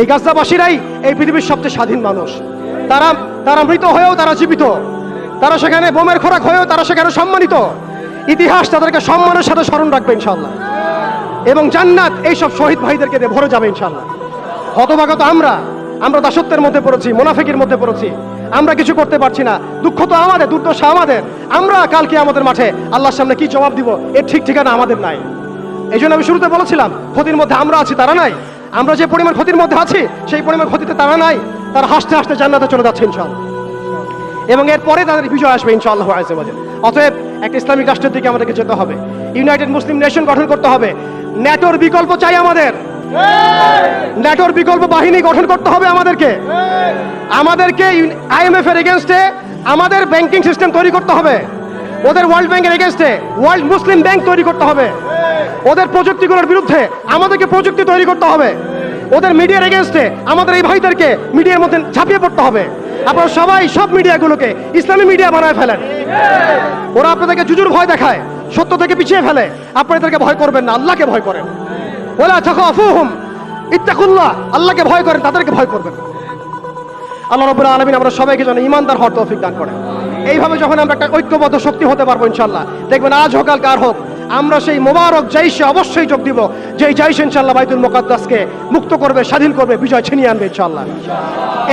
এই গাজাবাসীরাই এই পৃথিবীর সবচেয়ে স্বাধীন মানুষ। তারা তারা মৃত হয়েও তারা জীবিত। তারা সেখানে বোমের খোরাক হয়েও তারা সেখানে সম্মানিত। ইতিহাস তাদেরকে সম্মানের সাথে স্মরণ রাখবে ইনশাল্লাহ এবং জান্নাত এইসব শহীদ ভাইদেরকে দিয়ে ভরে যাবে ইনশাল্লাহ হতভাগত আমরা। আমরা দাসত্বের মধ্যে পড়েছি, মোনাফিকের মধ্যে পড়েছি। আমরা কিছু করতে পারছি না। দুঃখ তো আমাদের, দুর্দশা আমাদের। আমরা কালকে আমাদের মাঠে আল্লাহর সামনে কি জবাব দিব, এর ঠিক ঠিকানা আমাদের নাই। এই জন্য আমি শুরুতে বলেছিলাম, ক্ষতির মধ্যে আমরা আছি, তারা নাই। আমরা যে পরিমাণ ক্ষতির মধ্যে আছি সেই পরিমাণ ক্ষতিতে তারা নাই। তারা হাসতে হাসতে জান্নাতে চলে যাচ্ছে ইনশাল্লাহ এবং এরপরে তাদের বিজয় আসবে ইনশাআল্লাহ আজেবাজে অতএব একটা ইসলামিক রাষ্ট্রের দিকে আমাদেরকে যেতে হবে। ইউনাইটেড মুসলিম নেশন গঠন করতে হবে। ন্যাটোর বিকল্প চাই আমাদের। ন্যাটোর বিকল্প বাহিনী গঠন করতে হবে আমাদেরকে। আমাদেরকে আইএমএফ এর এগেনস্টে আমাদের ব্যাংকিং সিস্টেম তৈরি করতে হবে। ওদের ওয়ার্ল্ড ব্যাংকের এগেনস্টে ওয়ার্ল্ড মুসলিম ব্যাংক তৈরি করতে হবে। ওদের প্রযুক্তিগুলোর বিরুদ্ধে আমাদেরকে প্রযুক্তি তৈরি করতে হবে। ওদের মিডিয়ার এগেনস্টে আমাদের এই ভাইদেরকে মিডিয়ার মধ্যে ঝাঁপিয়ে পড়তে হবে। আপনারা সবাই সব মিডিয়াগুলোকে ইসলামী মিডিয়া বানায় ফেলেন। ওরা আপনাদেরকে জুজুর ভয় দেখায়, সত্য থেকে পিছিয়ে ফেলে। আপনারা এদেরকে ভয় করবেন না, আল্লাহকে ভয় করেন। ওলা তাখাফুহুম, ইত্তাকুল্লাহ, আল্লাহকে ভয় করেন, তাদেরকে ভয় করবেন। আল্লাহ রব্বুল আলমিন আমরা সবাইকে যেন ইমানদার হওয়ার তৌফিক দান করেন। এইভাবে যখন আমরা একটা ঐক্যবদ্ধ শক্তি হতে পারব ইনশাল্লাহ দেখবেন আজ হোক আর কার হোক আমরা সেই মোবারক জাইশে অবশ্যই যোগ দিব। যে জাইশ ইনশাল্লাহ বাইতুল মোকাদ্দাসকে মুক্ত করবে, স্বাধীন করবে, বিজয় ছিনিয়ে আনবে ইনশাল্লাহ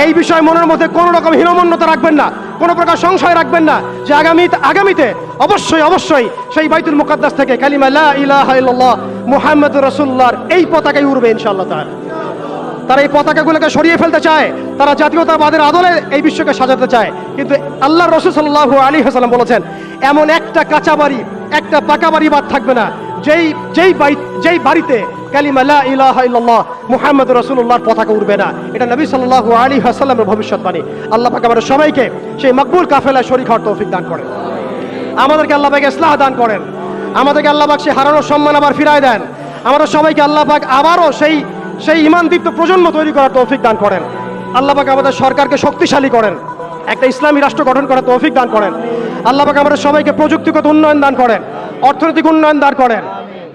এই বিষয় মনের মধ্যে কোনো রকম হীনমন্যতা রাখবেন না, কোনো প্রকার সংশয় রাখবেন না যে আগামী আগামীতে অবশ্যই অবশ্যই সেই বাইতুল মুকাদ্দাস থেকে কালিমা লা ইলাহা ইল্লাল্লাহ মুহাম্মাদুর রাসূলুল্লাহর এই পতাকাই উড়বে ইনশাআল্লাহ তাআলা। তারা এই পতাকাগুলোকে সরিয়ে ফেলতে চায়, তারা জাতীয়তাবাদের আদলে এই বিশ্বকে সাজাতে চায়। কিন্তু আল্লাহ রসুল সাল্লাল্লাহু আলী হাসালাম বলেছেন, এমন একটা কাঁচা বাড়ি একটা পাকা বাড়ি বাদ থাকবে না। যেই যেই বাড়ি যেই বাড়িতে কালিমা লা ইলাহা ইল্লাল্লাহ মুহাম্মদ রাসূলুল্লাহর পতাকা উঠবে না, এটা নবী সাল্লাল্লাহু আলী হাসাল্লামের ভবিষ্যৎবাণী। আল্লাহ পাক আমাদের সবাইকে সেই মকবুল কাফেলায় শরীক হওয়ার তৌফিক দান করেন। আমাদেরকে আল্লাহ পাক ইসলাহ দান করেন। আমাদেরকে আল্লাহ পাক সেই হারানোর সম্মান আবার ফিরায় দেন। আমাদের সবাইকে আল্লাহ পাক আবারও সেই সেই ইমানদীপ্ত প্রজন্ম তৈরি করার তৌফিক দান করেন। আল্লাহ পাক আমাদের সরকারকে শক্তিশালী করেন। একটা ইসলামী রাষ্ট্র গঠন করার তৌফিক দান করেন। আল্লাহ পাক আমাদের সবাইকে প্রযুক্তিগত উন্নয়ন দান করেন, অর্থনৈতিক উন্নয়ন দান করেন,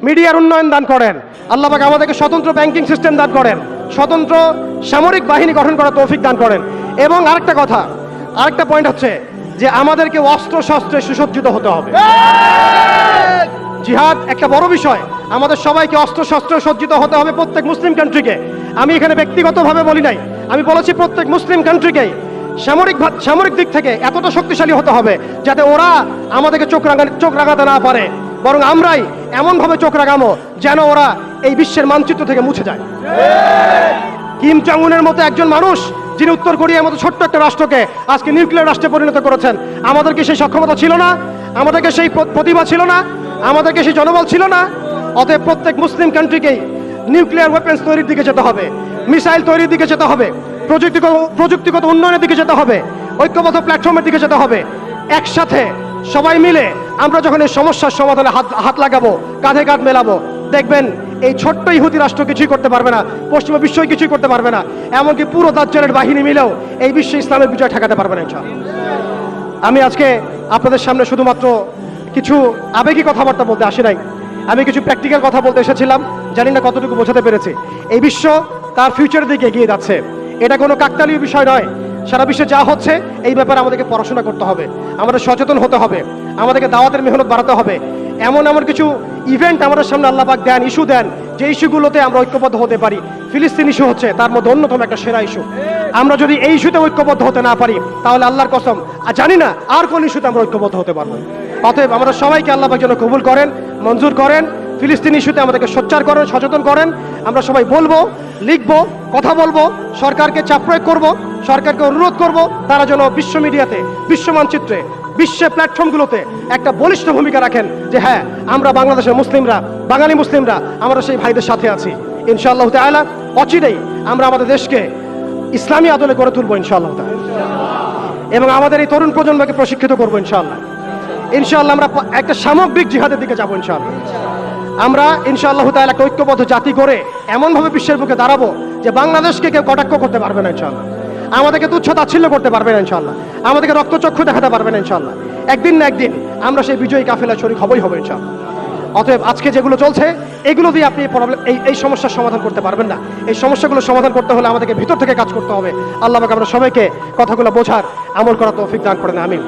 মিডিয়ার উন্নয়ন দান করেন। আল্লাহ পাক আমাদেরকে স্বতন্ত্র ব্যাংকিং সিস্টেম দান করেন, স্বতন্ত্র সামরিক বাহিনী গঠন করার তৌফিক দান করেন। এবং আরেকটা কথা, আরেকটা পয়েন্ট হচ্ছে যে আমাদেরকে অস্ত্র শস্ত্রে সুসজ্জিত হতে হবে। জিহাদ একটা বড় বিষয়। আমাদের সবাইকে অস্ত্র শস্ত্র সজ্জিত হতে হবে প্রত্যেক মুসলিম কান্ট্রিকে আমি এখানে ব্যক্তিগতভাবে বলি নাই। আমি বলেছি প্রত্যেক মুসলিম কান্ট্রিকেই সামরিক সামরিক দিক থেকে এতটা শক্তিশালী হতে হবে যাতে ওরা আমাদেরকে চোখ রাঙা চোখ রাঙাতে না পারে। বরং আমরাই এমনভাবে চোখ রাঙামো যেন ওরা এই বিশ্বের মানচিত্র থেকে মুছে যায়। কিম উনের মতো একজন মানুষ যিনি উত্তর কোরিয়ার মতো ছোট্ট একটা রাষ্ট্রকে আজকে নিউক্লিয়ার রাষ্ট্রে পরিণত করেছেন, আমাদেরকে সেই সক্ষমতা ছিল না, আমাদেরকে সেই প্রতিভা ছিল না, আমাদেরকে সেই জনবল ছিল না। অতএব প্রত্যেক মুসলিম কান্ট্রিকেই নিউক্লিয়ার ওয়েপেন্স তৈরির দিকে যেতে হবে মিসাইল তৈরির দিকে যেতে হবে। প্রযুক্তিগত প্রযুক্তিগত উন্নয়নের দিকে যেতে হবে, ঐক্যবদ্ধ প্ল্যাটফর্মের দিকে যেতে হবে। একসাথে সবাই মিলে আমরা যখন এই সমস্যার সমাধানে হাত হাত লাগাবো, কাঁধে কাঁধ মেলাবো, দেখবেন এই ছোট্ট ইহুদি রাষ্ট্র কিছুই করতে পারবে না, পশ্চিমা বিশ্বই কিছুই করতে পারবে না, এমনকি পুরো দাজ্জালের বাহিনী মিলেও এই বিশ্বে ইসলামের বিজয় ঠেকাতে পারবে না। আমি আজকে আপনাদের সামনে শুধুমাত্র কিছু আবেগী কথাবার্তা বলতে আসি নাই। আমি কিছু প্র্যাকটিক্যাল কথা বলতে এসেছিলাম, জানি না কতটুকু বোঝাতে পেরেছি। এই বিশ্ব তার ফিউচারের দিকে এগিয়ে যাচ্ছে। এটা কোনো কাকতালীয় বিষয় নয়। সারা বিশ্বে যা হচ্ছে, এই ব্যাপারে আমাদেরকে পড়াশোনা করতে হবে। আমাদের সচেতন হতে হবে। আমাদেরকে দাওয়াতের মেহনত বাড়াতে হবে। এমন এমন কিছু ইভেন্ট আমাদের সামনে আল্লাহ পাক দেন ইস্যু দেন, যে ইস্যুগুলোতে আমরা ঐক্যবদ্ধ হতে পারি। ফিলিস্তিন ইস্যু হচ্ছে, তার মধ্যে অন্যতম একটা সেরা ইস্যু আমরা যদি এই ইস্যুতে ঐক্যবদ্ধ হতে না পারি, তাহলে আল্লাহর কসম, আর জানি না আর কোন ইস্যুতে আমরা ঐক্যবদ্ধ হতে পারব অতএব আমরা সবাইকে আল্লাহ যেন কবুল করেন, মঞ্জুর করেন ফিলিস্তিন ইস্যুতে আমাদেরকে সোচ্চার করেন, সচেতন করেন। আমরা সবাই বলব, লিখব, কথা বলব, সরকারকে চাপ প্রয়োগ করব, সরকারকে অনুরোধ করব, তারা যেন বিশ্ব মিডিয়াতে, বিশ্ব মানচিত্রে বিশ্বের প্ল্যাটফর্মগুলোতে একটা বলিষ্ঠ ভূমিকা রাখেন যে হ্যাঁ আমরা বাংলাদেশের মুসলিমরা, বাঙালি মুসলিমরা, আমরা সেই ভাইদের সাথে আছি। ইনশাআল্লাহ তাআলা, অচিরেই আমরা আমাদের দেশকে ইসলামী আদলে গড়ে তুলবো ইনশাআল্লাহ এবং আমাদের এই তরুণ প্রজন্মকে প্রশিক্ষিত করব ইনশাআল্লাহ। ইনশাআল্লাহ আমরা একটা সামগ্রিক জিহাদের দিকে যাব ইনশাআল্লাহ। আমরা ইনশাআল্লাহ তাআলা একটা ঐক্যবদ্ধ জাতি করে এমনভাবে বিশ্বের বুকে দাঁড়াবো যে বাংলাদেশকে কেউ কটাক্ষ করতে পারবে না ইনশাআল্লাহ। আমাদেরকে তুচ্ছ তাচ্ছিল্য করতে পারবে না ইনশাআল্লাহ। আমাদেরকে রক্তচক্ষু দেখাতে পারবে না ইনশাআল্লাহ। একদিন না একদিন আমরা সেই বিজয়ী কাফেলা শরীক হবই হবে ইনশাআল্লাহ। অতএব আজকে যেগুলো চলছে, এগুলো দিয়ে আপনি প্রবলেম এই এই সমস্যার সমাধান করতে পারবেন না। এই সমস্যাগুলো সমাধান করতে হলে আমাদেরকে ভিতর থেকে কাজ করতে হবে। আল্লাহকে আমরা সবাইকে কথাগুলো বোঝার আমল করা তৌফিক দান করেন, আমিন।